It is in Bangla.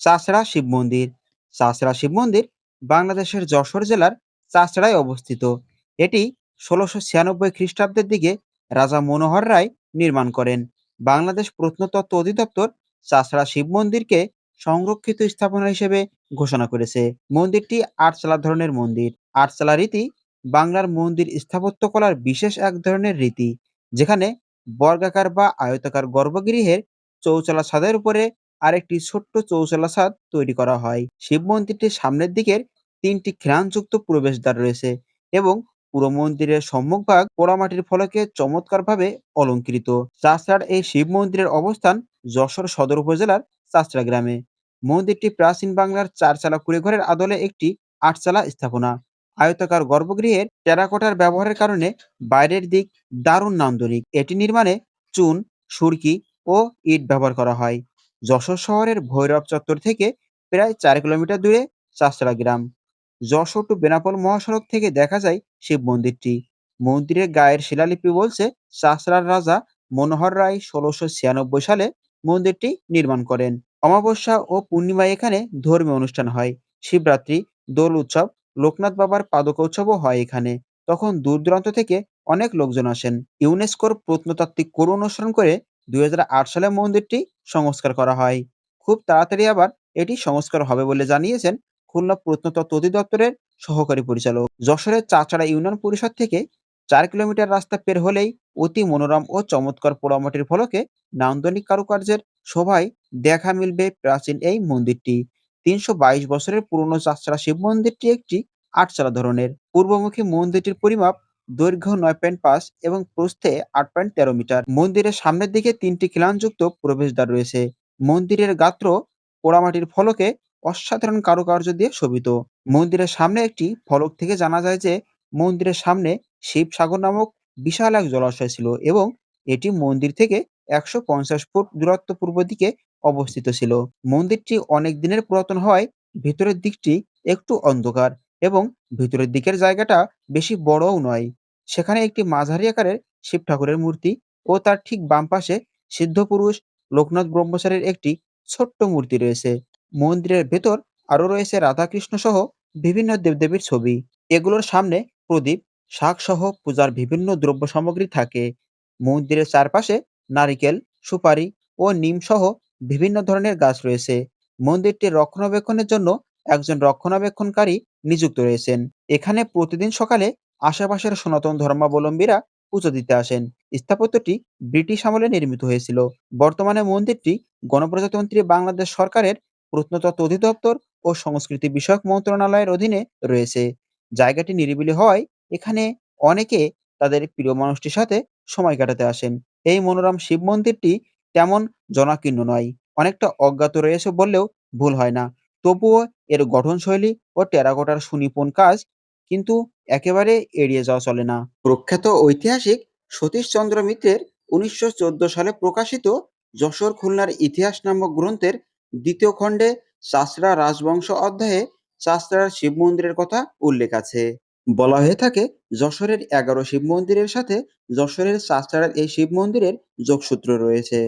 চাষড়া শিব মন্দির। চাষড়া শিব মন্দির বাংলাদেশের যশোর জেলার চাষড়ায় অবস্থিত। এটি ষোলোশো ছিয়ানব্বই খ্রিস্টাব্দের দিকে রাজা মনোহর রায় নির্মাণ করেন। বাংলাদেশ প্রত্নতত্ত্ব অধিদপ্তর চাষড়া শিব মন্দিরকে সংরক্ষিত স্থাপনা হিসেবে ঘোষণা করেছে। মন্দিরটি আটচালা ধরনের মন্দির। আটচালা রীতি বাংলার মন্দির স্থাপত্যকলার বিশেষ এক ধরনের রীতি, যেখানে বর্গাকার বা আয়তাকার গর্ভগৃহের চৌচালা ছাদের উপরে আরেকটি ছোট্ট চৌচলা ছাদ তৈরি করা হয়। শিব মন্দিরটির সামনের দিকের তিনটি খিলানযুক্ত প্রবেশদ্বার রয়েছে এবং পুরো মন্দিরের সম্মুখভাগ পোড়ামাটির ফলকে চমৎকারভাবে অলঙ্কৃত। চাষড়ার এই শিব মন্দিরের অবস্থান যশোর সদর উপজেলার চাষড়া গ্রামে। মন্দিরটি প্রাচীন বাংলার চারচালা কুড়েঘরের আদলে একটি আটচালা স্থাপনা। আয়তাকার গর্ভগৃহের টেরাকোটার ব্যবহারের কারণে বাইরের দিক দারুণ নান্দনিক। এটি নির্মাণে চুন, সুরকি ও ইট ব্যবহার করা হয়। যশোর শহরের ভৈরব চত্বর থেকে প্রায় চার কিলোমিটার দূরে চাষড়া গ্রাম। যশোর টু বেনাপোল মহাসড়ক থেকে দেখা যায় শিব মন্দিরটি। মন্দিরের গায়ের শিলালিপি বলছে চাষড়ার রাজা মনোহর রায় ষোলোশো ছিয়ানব্বই সালে মন্দিরটি নির্মাণ করেন। অমাবস্যা ও পূর্ণিমায় এখানে ধর্মীয় অনুষ্ঠান হয়। শিবরাত্রি, দোল উৎসব, লোকনাথ বাবার পাদক উৎসবও হয় এখানে। তখন দূর দূরান্ত থেকে অনেক লোকজন আসেন। ইউনেস্কোর প্রত্নতাত্ত্বিক কোর অনুসরণ করে দুই হাজার আট সালে মন্দিরটি সংস্কার করা হয়। খুব তাড়াতাড়ি আবার এটি সংস্কার হবে বলে জানিয়েছেন খুলনা প্রত্নতত্ত্ব অধিদপ্তরের সহকারী পরিচালক। যশোরের চাচড়া ইউনিয়ন পরিষদ থেকে চার কিলোমিটার রাস্তা পের হলেই অতি মনোরম ও চমৎকার পোড়ামাটির ফলকে নান্দনিক কারুকার্যের শোভায় দেখা মিলবে প্রাচীন এই মন্দিরটি। তিনশো বাইশ বছরের পুরনো চাচড়া শিব মন্দিরটি একটি আটচালা ধরনের। পূর্বমুখী মন্দিরটির পরিমাপ দৈর্ঘ্য নয় পয়েন্ট পাঁচ এবং প্রস্থে আট পয়েন্ট তেরো মিটার। মন্দিরের সামনের দিকে তিনটি খিলানযুক্ত প্রবেশদ্বার রয়েছে। মন্দিরের গাত্র পোড়ামাটির ফলকে অসাধারণ কারুকার্য দিয়ে শোভিত। মন্দিরের সামনে একটি ফলক থেকে জানা যায় যে, মন্দিরের সামনে শিবসাগর নামক বিশাল এক জলাশয় ছিল এবং এটি মন্দির থেকে একশো পঞ্চাশ ফুট দূরত্ব পূর্ব দিকে অবস্থিত ছিল। মন্দিরটি অনেক দিনের পুরাতন হওয়ায় ভিতরের দিকটি একটু অন্ধকার। এবং ভিতরের দিকের জায়গাটা বেশি বড়ও নয়। সেখানে একটি মাঝারি আকারের শিব ঠাকুরের মূর্তি ও তার ঠিক বাম পাশে সিদ্ধপুরুষ লোকনাথ ব্রহ্মচারীর একটি ছোট্ট মূর্তি রয়েছে। মন্দিরের ভেতর আরও রয়েছে রাধাকৃষ্ণ সহ বিভিন্ন দেবদেবীর ছবি। এগুলোর সামনে প্রদীপ, শাক সহ পূজার বিভিন্ন দ্রব্য সামগ্রী থাকে। মন্দিরের চারপাশে নারিকেল, সুপারি ও নিম সহ বিভিন্ন ধরনের গাছ রয়েছে। মন্দিরটি রক্ষণাবেক্ষণের জন্য একজন রক্ষণাবেক্ষণকারী নিযুক্ত রয়েছেন। এখানে প্রতিদিন সকালে আশেপাশের সনাতন ধর্মাবলম্বীরা পুজো দিতে আসেন। স্থাপত্যটি ব্রিটিশ আমলে নির্মিত হয়েছিল। বর্তমানে মন্দিরটি গণপ্রজাতন্ত্রী বাংলাদেশ সরকারের প্রত্নতত্ত্ব অধিদপ্তর ও সংস্কৃতি বিষয়ক মন্ত্রণালয়ের অধীনে রয়েছে। জায়গাটি নিরিবিলি হওয়ায় এখানে অনেকে তাদের প্রিয় মানুষটির সাথে সময় কাটাতে আসেন। এই মনোরম শিব মন্দিরটি তেমন জনাকীর্ণ নয়। অনেকটা অজ্ঞাত রয়েছে বললেও ভুল হয় না। তবুও এর গঠনশৈলী ও টেরাকোটার সুনিপুণ কাজ কিন্তু একেবারে এড়িয়ে যাওয়া চলে না। প্রখ্যাত ঐতিহাসিক সতীশচন্দ্র মিত্রের উনিশশো চোদ্দ সালে প্রকাশিত যশোর খুলনার ইতিহাস নামক গ্রন্থের দ্বিতীয় খণ্ডে চাষড়া রাজবংশ অধ্যায়ে চাষড়ার শিব মন্দিরের কথা উল্লেখ আছে। বলা হয়ে থাকে, যশোরের এগারো শিব মন্দিরের সাথে যশোরের চাষড়ার এই শিব মন্দিরের যোগসূত্র রয়েছে।